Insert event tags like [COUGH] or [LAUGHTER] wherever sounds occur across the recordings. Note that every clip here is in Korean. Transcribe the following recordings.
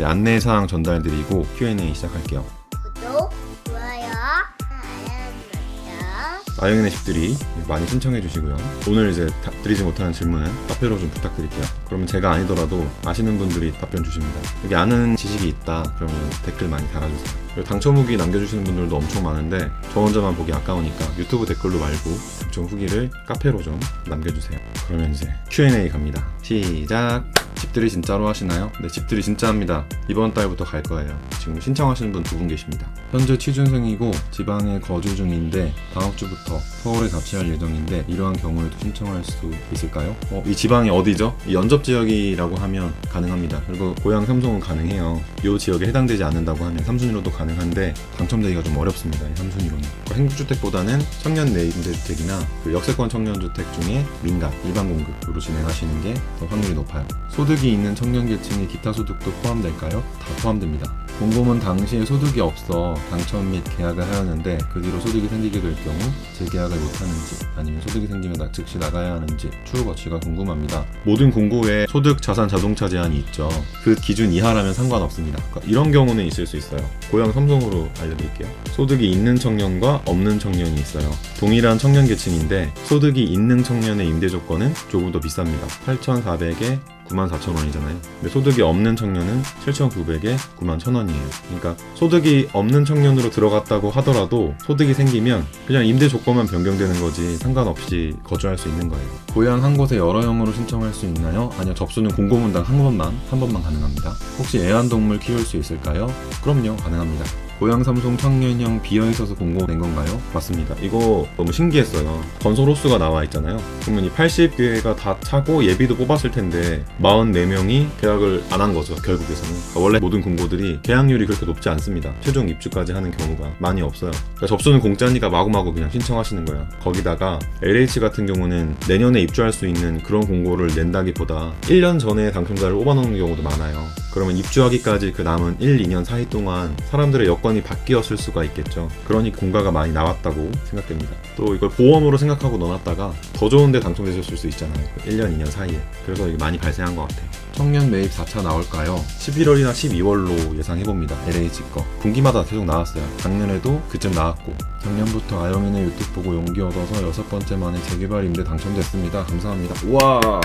이제 안내사항 전달드리고 Q&A 시작할게요. 구독, 좋아요, 알람 설정. 아영이네 집들이 많이 신청해 주시고요. 오늘 이제 답 드리지 못하는 질문은 카페로 좀 부탁드릴게요. 그러면 제가 아니더라도 아시는 분들이 답변 주십니다. 여기 아는 지식이 있다 그러면 댓글 많이 달아주세요. 당첨 후기 남겨주시는 분들도 엄청 많은데 저 혼자만 보기 아까우니까 유튜브 댓글로 말고 당첨 후기를 카페로 좀 남겨주세요. 그러면 이제 Q&A 갑니다. 시작. 집들이 진짜로 하시나요? 네, 집들이 진짜 합니다. 이번 달부터 갈 거예요. 지금 신청하시는 분두 분 계십니다. 현재 취준생이고 지방에 거주 중인데 다음 주부터 서울에 자취할 예정인데 이러한 경우에도 신청할 수 있을까요? 어, 이 지방이 어디죠? 이 연접 지역이라고 하면 가능합니다. 그리고 고향 삼성은 가능해요. 이 지역에 해당되지 않는다고 하면 삼순위로도 가능한데 당첨되기가 좀 어렵습니다. 이 삼순위로는. 행복주택보다는 청년 내임대주택이나 그 역세권 청년주택 중에 민간, 일반 공급으로 진행하시는 게 더 확률이 높아요. 소득이 있는 청년 계층의 기타 소득도 포함될까요? 다 포함됩니다. 공고문 당시에 소득이 없어 당첨 및 계약을 하였는데 그 뒤로 소득이 생기게 될 경우 재계약을 못하는지 아니면 소득이 생기면 나- 즉시 나가야 하는지 추후 거치가 궁금합니다. 모든 공고에 소득 자산 자동차 제한이 있죠. 그 기준 이하라면 상관없습니다. 그러니까 이런 경우는 있을 수 있어요. 고향 삼성으로 알려드릴게요. 소득이 있는 청년과 없는 청년이 있어요. 동일한 청년 계층인데 소득이 있는 청년의 임대 조건은 조금 더 비쌉니다. 8,400에 94,000원이잖아요. 근데 소득이 없는 청년은 7,900에 91,000원이에요. 그러니까 소득이 없는 청년으로 들어갔다고 하더라도 소득이 생기면 그냥 임대 조건만 변경되는 거지 상관없이 거주할 수 있는 거예요. 고향 한 곳에 여러 형으로 신청할 수 있나요? 아니요. 접수는 공고문당 한 번만 한 번만 가능합니다. 혹시 애완동물 키울 수 있을까요? 그럼요. 가능합니다. 고향 삼성 청년형 비어 있어서 공고 낸 건가요? 맞습니다. 이거 너무 신기했어요. 건설 호수가 나와 있잖아요. 그러면 이 80개가 다 차고 예비도 뽑았을 텐데 44명이 계약을 안 한 거죠. 결국에서는 그러니까 원래 모든 공고들이 계약률이 그렇게 높지 않습니다. 최종 입주까지 하는 경우가 많이 없어요. 그러니까 접수는 공짜니까 마구마구 그냥 신청하시는 거예요. 거기다가 LH 같은 경우는 내년에 입주할 수 있는 그런 공고를 낸다기보다 1년 전에 당첨자를 뽑아놓는 경우도 많아요. 그러면 입주하기까지 그 남은 1, 2년 사이 동안 사람들의 여건 이 바뀌었을 수가 있겠죠. 그러니 공가가 많이 나왔다고 생각됩니다. 또 이걸 보험으로 생각하고 넣어놨다가 더 좋은데 당첨되셨을 수 있잖아요. 그 1년, 2년 사이에. 그래서 이게 많이 발생한 것 같아요. 청년 매입 4차 나올까요? 11월이나 12월로 예상해봅니다. LH 거. 분기마다 계속 나왔어요. 작년에도 그쯤 나왔고. 작년부터 아영이네 유튜브 보고 용기 얻어서 여섯 번째 만에 재개발 임대 당첨됐습니다. 감사합니다. 우와!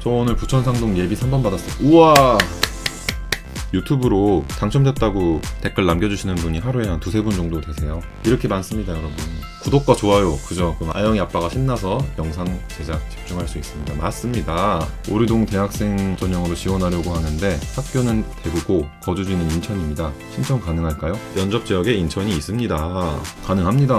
저 오늘 부천 상동 예비 3번 받았어요. 우와! 유튜브로 당첨됐다고 댓글 남겨주시는 분이 하루에 한 두세 분 정도 되세요. 이렇게 많습니다, 여러분. 구독과 좋아요, 그죠? 그럼 아영이 아빠가 신나서 영상 제작 집중할 수 있습니다. 맞습니다. 오류동 대학생 전형으로 지원하려고 하는데 학교는 대구고 거주지는 인천입니다. 신청 가능할까요? 면접 지역에 인천이 있습니다. 가능합니다.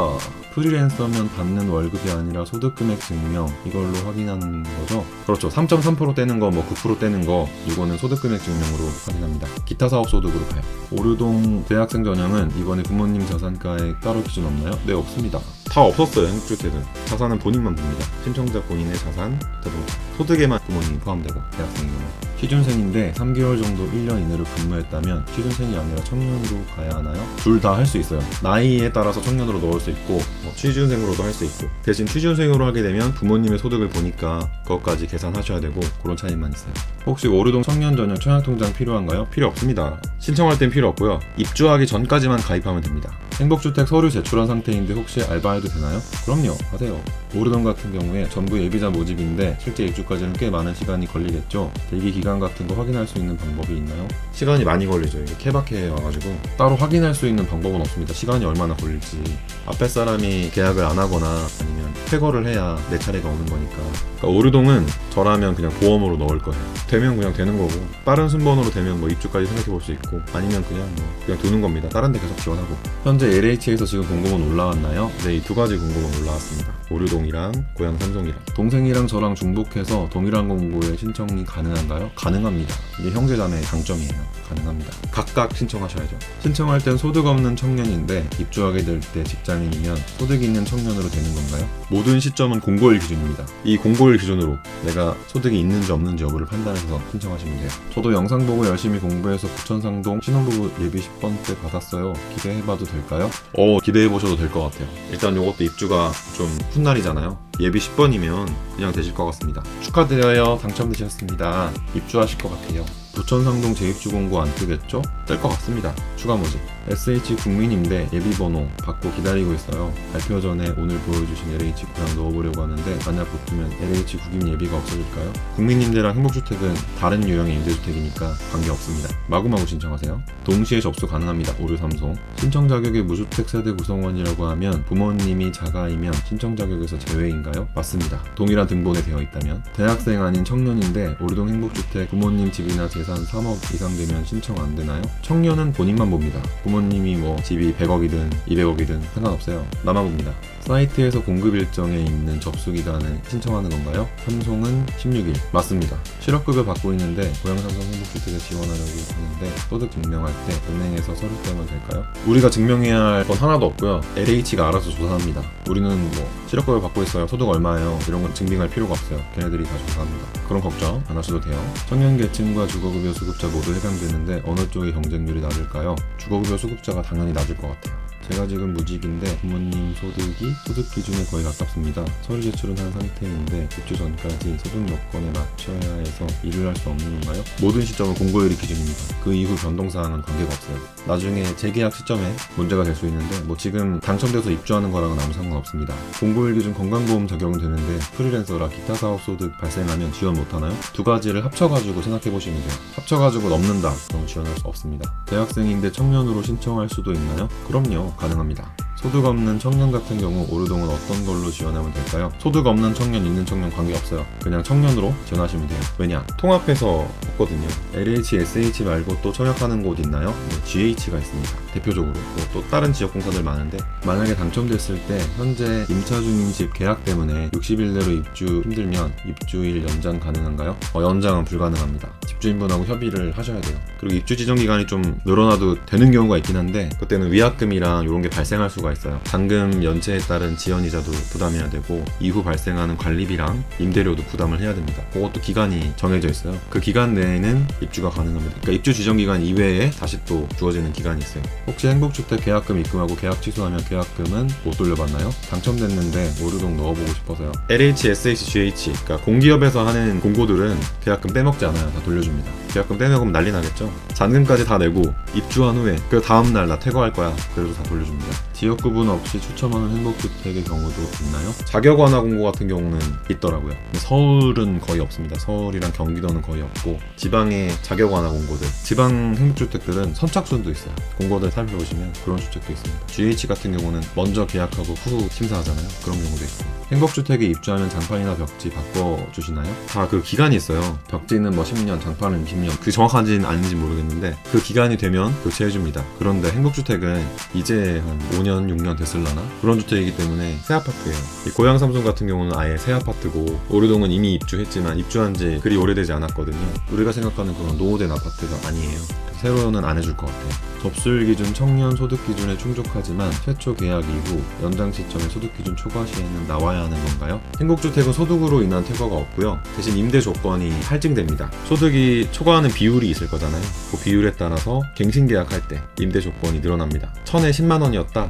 프리랜서면 받는 월급이 아니라 소득 금액 증명 이걸로 확인하는 거죠. 그렇죠. 3.3% 떼는 거, 뭐 9% 떼는 거 이거는 소득 금액 증명으로 확인합니다. 기타 사업 소득으로 봐요. 오류동 대학생 전형은 이번에 부모님 자산가에 따로 기준 없나요? 네 없습니다. 다 없었어요. 행주택은 자산은 본인만 봅니다. 신청자 본인의 자산, 자동차, 소득에만 부모님 포함되고 대학생인 경우. 취준생인데 3개월 정도 1년 이내로 근무했다면 취준생이 아니라 청년으로 가야 하나요? 둘 다 할 수 있어요. 나이에 따라서 청년으로 넣을 수 있고 뭐 취준생으로도 할 수 있고 대신 취준생으로 하게 되면 부모님의 소득을 보니까 그것까지 계산하셔야 되고 그런 차이만 있어요. 혹시 오류동 청년 전용 청약통장 필요한가요? 필요 없습니다. 신청할 땐 필요 없고요. 입주하기 전까지만 가입하면 됩니다. 행복주택 서류 제출한 상태인데 혹시 알바해도 되나요? 그럼요, 하세요. 오르동 같은 경우에 전부 예비자 모집인데 실제 입주까지는 꽤 많은 시간이 걸리겠죠. 대기 기간 같은 거 확인할 수 있는 방법이 있나요? 시간이 많이 걸리죠. 이게 케바케 와가지고 따로 확인할 수 있는 방법은 없습니다. 시간이 얼마나 걸릴지 앞에 사람이 계약을 안 하거나 아니면 폐거를 해야 내 차례가 오는 거니까. 그러니까 오르동은 저라면 그냥 보험으로 넣을 거예요. 되면 그냥 되는 거고 빠른 순번으로 되면 뭐 입주까지 생각해 볼 수 있고 아니면 그냥 뭐 그냥 두는 겁니다. 다른 데 계속 지원하고. 현재 LH에서 지금 공고문 올라왔나요? 네, 이 두 가지 공고문 올라왔습니다. 오류동이랑 고향 삼성이랑. 동생이랑 저랑 중복해서 동일한 공고에 신청이 가능한가요? 가능합니다. 이게 형제자매의 장점이에요. 가능합니다. 각각 신청하셔야죠. 신청할 땐 소득 없는 청년인데 입주하게 될 때 직장인이면 소득 있는 청년으로 되는 건가요? 모든 시점은 공고일 기준입니다. 이 공고일 기준으로 내가 소득이 있는지 없는지 여부를 판단해서 신청하시면 돼요. 저도 영상 보고 열심히 공부해서 부천상동 신혼부부 예비 10번 때 받았어요. 기대해봐도 될까요? 어, 기대해보셔도 될 것 같아요. 일단 요것도 입주가 좀 훗날이잖아요. 예비 10번이면 그냥 되실 것 같습니다. 축하드려요. 당첨되셨습니다. 입주하실 것 같아요. 부천상동 재입주 공고 안 뜨겠죠? 뜰 것 같습니다. 추가 모집. SH 국민임대 예비번호 받고 기다리고 있어요. 발표 전에 오늘 보여주신 LH 구랑 넣어보려고 하는데 만약 붙으면 LH 국임 예비가 없어질까요? 국민임대랑 행복주택은 다른 유형의 임대주택이니까 관계없습니다. 마구마구 신청하세요. 동시에 접수 가능합니다. 5630. 신청 자격이 무주택 세대 구성원이라고 하면 부모님이 자가이면 신청 자격에서 제외인가요? 맞습니다. 동일한 등본에 되어 있다면 대학생 아닌 청년인데 오류동 행복주택 부모님 집이나 재산 3억 이상 되면 신청 안 되나요? 청년은 본인만 봅니다. 부모님이 뭐 집이 100억이든 200억이든 상관없어요. 나만 봅니다. 사이트에서 공급 일정에 있는 접수 기간을 신청하는 건가요? 삼송은 16일. 맞습니다. 실업급여 받고 있는데 고양삼성 행복주택에 지원하려고 하는데 소득 증명할 때 은행에서 서류 떼면 될까요? 우리가 증명해야 할 건 하나도 없고요. LH가 알아서 조사합니다. 우리는 뭐 실업급여 받고 있어요. 소득 얼마예요? 이런 건 증빙할 필요가 없어요. 걔네들이 다 조사합니다. 그런 걱정 안 하셔도 돼요. 청년 계층과 주거급여 수급자 모두 해당되는데 어느 쪽의 경 쟁률이 낮을까요? 주거급여 수급자가 당연히 낮을 것 같아요. 제가 지금 무직인데 부모님 소득이 소득 기준에 거의 가깝습니다. 서류 제출은 한 상태인데 입주 전까지 소득 요건에 맞춰야 해서 일을 할 수 없는 건가요? 모든 시점은 공고일이 기준입니다. 그 이후 변동사항은 관계가 없어요. 나중에 재계약 시점에 문제가 될 수 있는데 뭐 지금 당첨돼서 입주하는 거랑은 아무 상관없습니다. 공고일 기준 건강보험 적용은 되는데 프리랜서라 기타 사업 소득 발생하면 지원 못하나요? 두 가지를 합쳐가지고 생각해 보시면 돼요. 합쳐가지고 넘는다 그럼 지원할 수 없습니다. 대학생인데 청년으로 신청할 수도 있나요? 그럼요 가능합니다. 소득 없는 청년 같은 경우 오류동은 어떤 걸로 지원하면 될까요? 소득 없는 청년, 있는 청년 관계없어요. 그냥 청년으로 지원하시면 돼요. 왜냐? 통합해서 없거든요. LH, SH 말고 또 청약하는 곳 있나요? 네, GH가 있습니다. 대표적으로. 또, 또 다른 지역 공사들 많은데 만약에 당첨됐을 때 현재 임차 중인 집 계약 때문에 60일 내로 입주 힘들면 입주일 연장 가능한가요? 어, 연장은 불가능합니다. 집주인분하고 협의를 하셔야 돼요. 그리고 입주 지정 기간이 좀 늘어나도 되는 경우가 있긴 한데 그때는 위약금이랑 이런 게 발생할 수가 있어요. 잔금 연체에 따른 지연 이자도 부담해야 되고 이후 발생하는 관리비랑 임대료도 부담을 해야 됩니다. 그것도 기간이 정해져 있어요. 그 기간 내에는 입주가 가능합니다. 그러니까 입주 지정 기간 이외에 다시 또 주어지는 기간이 있어요. 혹시 행복주택 계약금 입금하고 계약 취소하면 계약금은 못 돌려받나요? 당첨됐는데 오류동 넣어보고 싶어서요. LH, SH, GH 그러니까 공기업에서 하는 공고들은 계약금 빼먹지 않아요. 다 돌려줍니다. 계약금 빼먹으면 난리 나겠죠? 잔금까지 다 내고 입주한 후에 그 다음날 나 퇴거할 거야. 그래도 다 돌려줍니다. 지역 구분 없이 추첨하는 행복주택의 경우도 있나요? 자격 완화 공고 같은 경우는 있더라고요. 서울은 거의 없습니다. 서울이랑 경기도는 거의 없고 지방의 자격 완화 공고들, 지방 행복주택들은 선착순도 있어요. 공고들 살펴보시면 그런 주택도 있습니다. GH 같은 경우는 먼저 계약하고 후 심사하잖아요. 그런 경우도 있고. 행복주택에 입주하면 장판이나 벽지 바꿔주시나요? 다 그 기간이 있어요. 벽지는 뭐 10년, 장판은 20년. 그 정확한지는 아닌지 모르겠는데 그 기간이 되면 교체해줍니다. 그런데 행복주택은 이제 한 5년, 6년 됐을라나? 그런 주택이기 때문에 새 아파트예요. 이 고양 삼성 같은 경우는 아예 새 아파트고 오류동은 이미 입주했지만 입주한 지 그리 오래되지 않았거든요. 우리가 생각하는 그런 노후된 아파트가 아니에요. 새로는 안 해줄 것 같아요. 접수일 기준 청년 소득 기준에 충족하지만 최초 계약 이후 연장 시점에 소득 기준 초과 시에는 나와야 하는 건가요? 행복주택은 소득으로 인한 퇴거가 없고요. 대신 임대 조건이 할증됩니다. 소득이 초과하는 비율이 있을 거잖아요. 그 비율에 따라서 갱신 계약할 때 임대 조건이 늘어납니다. 1000에 10만 원이었다.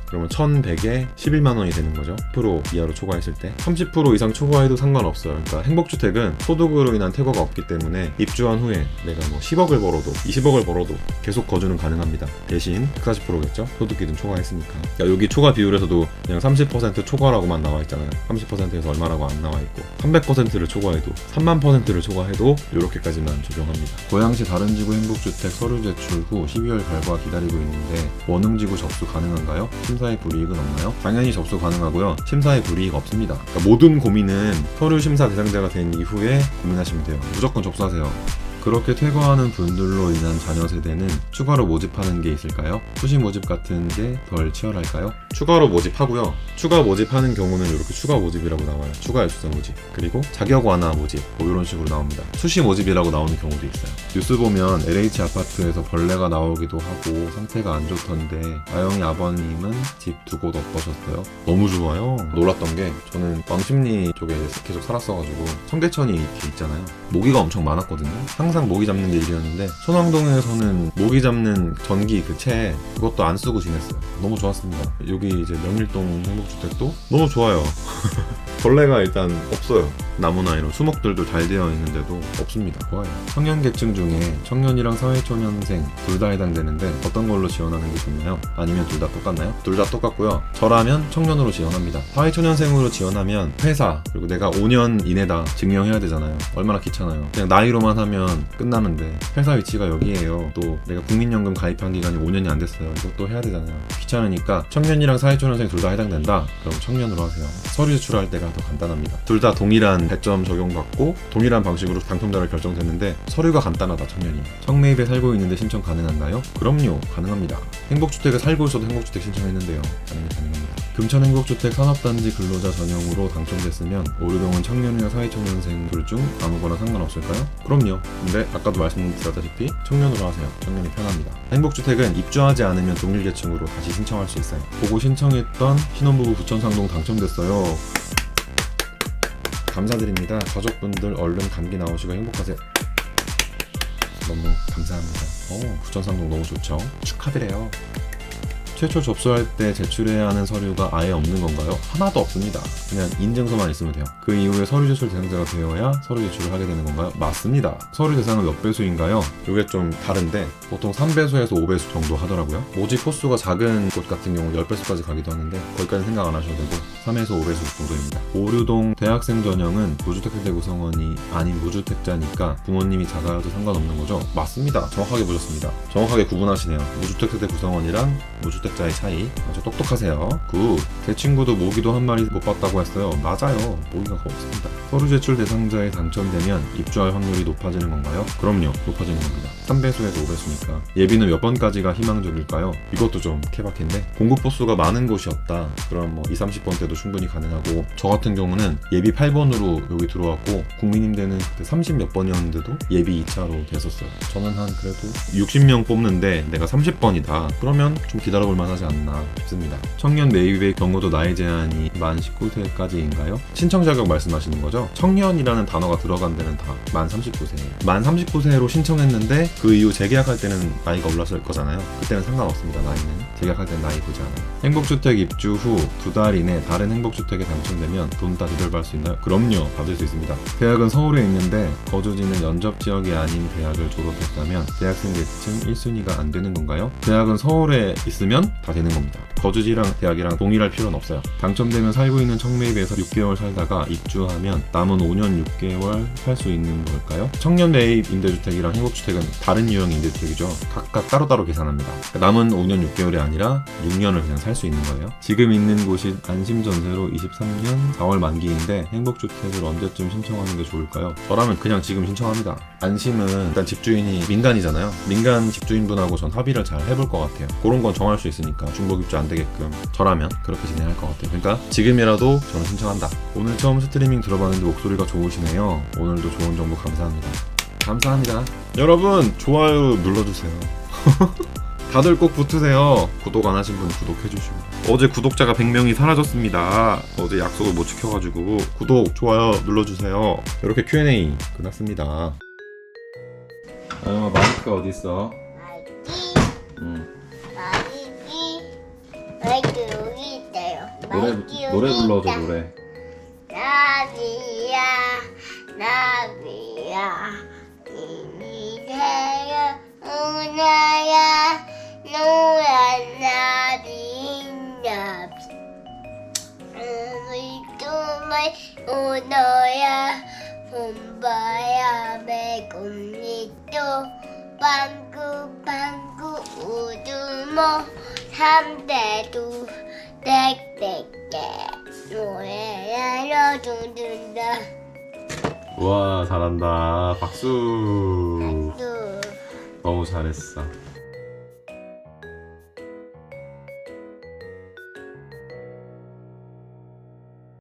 그러면 1100에 11만 원이 되는 거죠. 10% 이하로 초과했을 때. 30% 이상 초과해도 상관없어요. 그러니까 행복주택은 소득으로 인한 퇴거가 없기 때문에 입주한 후에 내가 뭐 10억을 벌어도 20억을 벌어도 계속 거주는 가능합니다. 대신 140%겠죠? 소득 기준 초과했으니까. 그러니까 여기 초과 비율에서도 그냥 30% 초과라고만 나와 있잖아요. 30%에서 얼마라고 안 나와 있고 300%를 초과해도 3만 퍼센트를 초과해도 이렇게까지만 적용합니다. 고양시 다른 지구 행복주택 서류 제출 후 12월 결과 기다리고 있는데 원흥지구 접수 가능한가요? 심사에 불이익은 없나요? 당연히 접수 가능하고요. 심사에 불이익 없습니다. 그러니까 모든 고민은 서류 심사 대상자가 된 이후에 고민하시면 돼요. 무조건 접수하세요. 그렇게 퇴거하는 분들로 인한 자녀 세대는 추가로 모집하는 게 있을까요? 수시 모집 같은 게 덜 치열할까요? 추가로 모집하고요. 추가 모집하는 경우는 이렇게 추가 모집이라고 나와요. 추가 입수자 모집. 그리고 자격 완화 모집. 뭐 이런 식으로 나옵니다. 수시 모집이라고 나오는 경우도 있어요. 뉴스 보면 LH 아파트에서 벌레가 나오기도 하고 상태가 안 좋던데 아영이 아버님은 집두곳 어떠셨어요? 너무 좋아요. 놀랐던 게 저는 왕십리 쪽에 계속 살았어가지고 청계천이 이렇게 있잖아요. 모기가 엄청 많았거든요. 항상 모기 잡는 게 일이었는데 손왕동에서는 모기 잡는 전기 그 채 그것도 안 쓰고 지냈어요. 너무 좋았습니다. 여기 이제 명일동 행복주택도 너무 좋아요. [LAUGHS] 벌레가 일단 없어요. 나무나 이런 수목들도 잘 되어 있는데도 없습니다. 좋아요. 청년 계층 중에 청년이랑 사회초년생 둘 다 해당되는데 어떤 걸로 지원하는 게 좋나요? 아니면 둘 다 똑같나요? 둘 다 똑같고요. 저라면 청년으로 지원합니다. 사회초년생으로 지원하면 회사 그리고 내가 5년 이내다 증명해야 되잖아요. 얼마나 귀찮아요. 그냥 나이로만 하면 끝나는데 회사 위치가 여기에요. 또 내가 국민연금 가입한 기간이 5년이 안 됐어요. 이것도 해야 되잖아요. 귀찮으니까 청년이랑 사회초년생 둘 다 해당된다. 그럼 청년으로 하세요. 서류 제출할 때가 더 간단합니다. 둘 다 동일한 배점 적용받고 동일한 방식으로 당첨자를 결정됐는데 서류가 간단하다 청년이. 청매입에 살고 있는데 신청 가능한가요? 그럼요 가능합니다. 행복주택에 살고 있어도 행복주택 신청했는데요. 당연히 가능합니다. 금천 행복주택 산업단지 근로자 전형으로 당첨됐으면 오류동은 청년이나 사회초년생 둘 중 아무거나 상관없을까요? 그럼요. 근데 아까도 말씀드렸다시피 청년으로 하세요. 청년이 편합니다. 행복주택은 입주하지 않으면 동일계층으로 다시 신청할 수 있어요. 보고 신청했던 신혼부부 부천상동 당첨됐어요. 감사드립니다. 가족분들 얼른 감기 나오시고 행복하세요. 너무 감사합니다. 오, 부천상동 너무 좋죠. 축하드려요. 최초 접수할 때 제출해야 하는 서류가 아예 없는 건가요? 하나도 없습니다. 그냥 인증서만 있으면 돼요. 그 이후에 서류 제출 대상자가 되어야 서류 제출을 하게 되는 건가요? 맞습니다. 서류 대상은 몇 배수인가요? 이게 좀 다른데 보통 3배수에서 5배수 정도 하더라고요. 모집 호수가 작은 곳 같은 경우 10배수까지 가기도 하는데 거기까지 생각 안 하셔도 되고 3에서 5배수 정도입니다. 오류동 대학생 전형은 무주택 세대 구성원이 아닌 무주택자니까 부모님이 작아도 상관없는 거죠? 맞습니다. 정확하게 보셨습니다. 정확하게 구분하시네요. 무주택 세대 구성원이랑 무주택 자의 차이. 아주 똑똑하세요. 굿. 제 친구도 모기도 한 마리 못 봤다고 했어요. 맞아요. 모기가 없습니다. 서류 제출 대상자에 당첨되면 입주할 확률이 높아지는 건가요? 그럼요. 높아지는 겁니다. 3배수에서 5배수니까. 예비는 몇 번까지가 희망적일까요? 이것도 좀 케바케인데 공급 보수가 많은 곳이었다. 그럼 뭐 20, 30번 때도 충분히 가능하고 저 같은 경우는 예비 8번으로 여기 들어왔고 국민임 때는 그때 30 몇 번이었는데도 예비 2차로 됐었어요. 저는 한 그래도 60명 뽑는데 내가 30번이다. 그러면 좀 기다려볼 만하지 않나 싶습니다. 청년 매입의 경우도 나이 제한이 만 19세까지인가요? 신청 자격 말씀하시는 거죠? 청년이라는 단어가 들어간 데는 다 만 39세예요. 만 39세로 신청했는데 그 이후 재계약할 때는 나이가 올랐을 거잖아요. 그때는 상관없습니다. 나이는 재계약할 때는 나이 보지 않아요. 행복주택 입주 후 두 달 이내 다른 행복주택에 당첨되면 돈다 되돌받을 수 있나요? 그럼요. 받을 수 있습니다. 대학은 서울에 있는데 거주지는 연접 지역이 아닌 대학을 졸업했다면 대학생 계층 1순위가 안 되는 건가요? 대학은 서울에 있으면 다 되는 겁니다. 거주지랑 대학이랑 동일할 필요는 없어요. 당첨되면 살고 있는 청매입에서 6개월 살다가 입주하면 남은 5년 6개월 살 수 있는 걸까요? 청년 매입 임대주택이랑 행복주택은 다른 유형 임대주택이죠. 각각 따로따로 계산합니다. 남은 5년 6개월이 아니라 6년을 그냥 살 수 있는 거예요. 지금 있는 곳이 안심전세로 23년 4월 만기인데 행복주택을 언제쯤 신청하는 게 좋을까요? 저라면 그냥 지금 신청합니다. 안심은 일단 집주인이 민간이잖아요. 민간 집주인분하고 전 합의를 잘 해볼 것 같아요. 그런 건 정할 수 있으니까 중복 입주 안 되게끔 저라면 그렇게 진행할 것 같아요. 그러니까 지금이라도 저는 신청한다. 오늘 처음 스트리밍 들어봤는데 목소리가 좋으시네요. 오늘도 좋은 정보 감사합니다. 감사합니다. 여러분 좋아요 눌러주세요. [LAUGHS] 다들 꼭 붙으세요. 구독 안 하신 분 구독해주시고. 어제 구독자가 100명이 사라졌습니다. 어제 약속을 못 지켜가지고 구독, 좋아요 눌러주세요. 이렇게 Q&A 끝났습니다. 아영아 마이크가 어디 있어? 응. 말기 여기 있어요. 노래 노래 여기 불러줘 있다. 노래. 나비야, 나비야, 이리세요, 우나야, 노란 나비, 나비. 우리 꿈을 오너야, 봄바야, 매콤니도, 방구 방구 우두모, 삼대두, 땡땡땡. 노래하러 두둔다 우와 잘한다. 박수. 두 너무 잘했어.